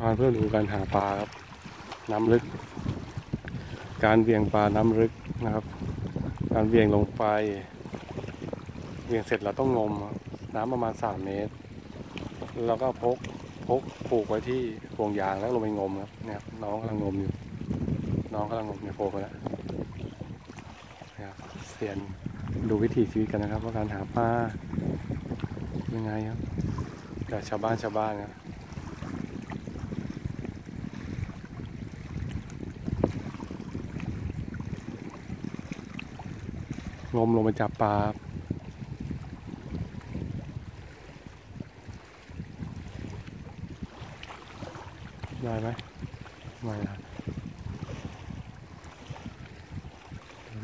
พาเพื่อนดูการหาปลาครับ น้ำลึก การเบี่ยงปลาน้ำลึกนะครับ การเบี่ยงลงไปเบี่ยงเสร็จเราต้องงมน้ำประมาณสามเมตร แล้วก็พกพกผูกไว้ที่ห่วงยางแล้วลงไปงมครับเนี่ยครับน้องกำลังงมอยู่ น้องกำลังงมเนี่ยโผล่แล้วนะครับเสียนดูวิถีชีวิตกันนะครับ ว่าการหาปลายังไงครับแต่ชาวบ้านชาวบ้านนะ งมลงไปจับปลาได้ไหมไม่ได้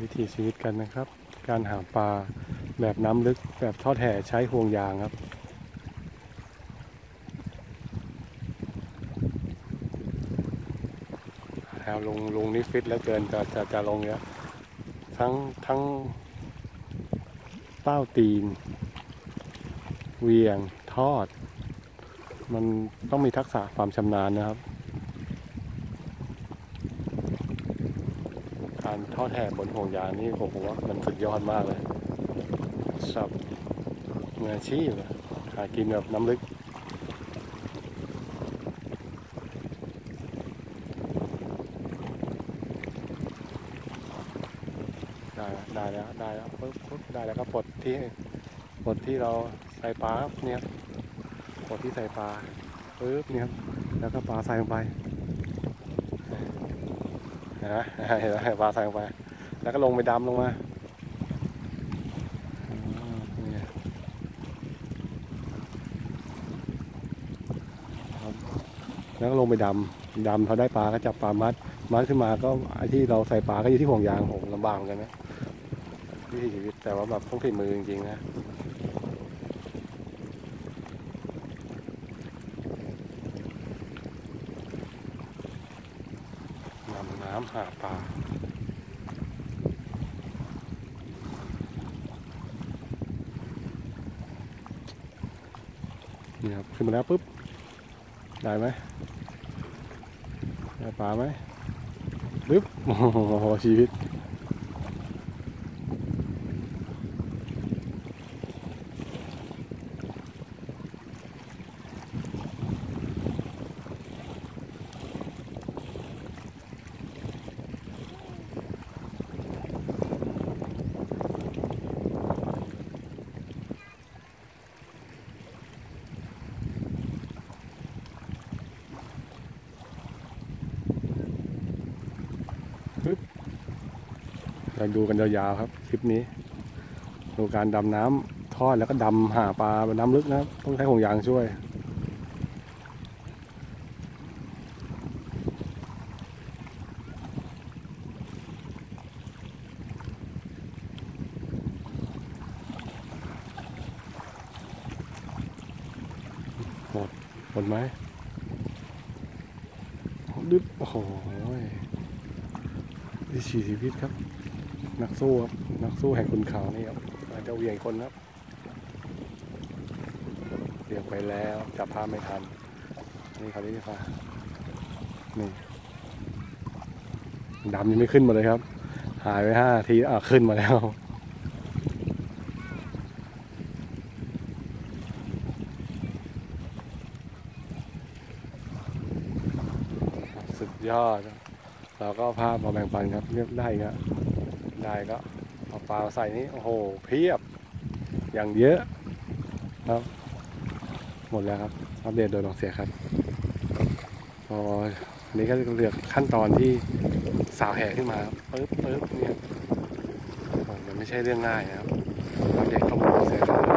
วิถีชีวิตกันนะครับ การหาปลาแบบน้ำลึกแบบทอดแห่ใช้ห่วงยางครับแล้วลงลงนี่ฟิตแล้วเกินจะจะจะลงเนี้ยทั้งทั้ง เต้าตีน เวียงทอด มันต้องมีทักษะความชำนาญนะครับ การทอดแห่บนห่วงยางนี่ผมว่ามันสุดยอดมากเลยสับมืออาชีพหากินแบบน้ำลึก ได้แล้วได้แล้วปึ๊บปึ๊บได้แล้วก็ปลดที่ปลดที่เราใส่ปลาเนี่ยปลดที่ใส่ปลาปึ๊บเนี่ยแล้วก็ปลาใส่ลงไปเห็นไหมเห็นไหมปลาใส่ลงไป แล้วก็ลงไปดำลงมาแล้วก็ลงไปดำ ดำเขาได้ปลาก็จับปลามัด มัดขึ้นมาก็ไอ้ที่เราใส่ปลาก็อยู่ที่ห่วงยางผมลำบากเหมือนกันนะวิถีชีวิตแต่ว่าแบบต้องฝีมือจริงๆนะนำน้ำหาปลานี่ครับขึ้นมาแล้วปุ๊บ ได้ไหมได้ปลาไหม ชีวิต เราดูกันยาวๆครับคลิปนี้ ดูการดำน้ำทอดแล้วก็ดำหาปลาบนน้ำลึกนะครับ ต้องใช้ห่วงยางช่วยหมดหมดไหมดึ๊บโอ้โห วิถีชีวิตครับ นักสู้ครับ นักสู้แห่งคุณเขานี่ครับอาจจะเหวียงคนครับเหวียงไปแล้วจับภาพไม่ทัน นี่เขานี่ฟ้านี่ดำยังไม่ขึ้นมาเลยครับ หายไปห้าทีอะขึ้นมาแล้วสุดยอดครับ เราก็เอาภาพมาแบ่งปันครับเรียบได้ก็ได้ก็เอาปลาใส่นี้โอ้โหเพียบอย่างเยอะครับ หมดแล้วครับอัปเดตโดยลองเสียครับพออันนี้ก็เลือกขั้นตอนที่สาวแห่ขึ้นมาครับปึ๊บปึ๊บเนี่ยมันไม่ใช่เรื่องง่ายนะครับอัปเดตข้อมูลเสียครับ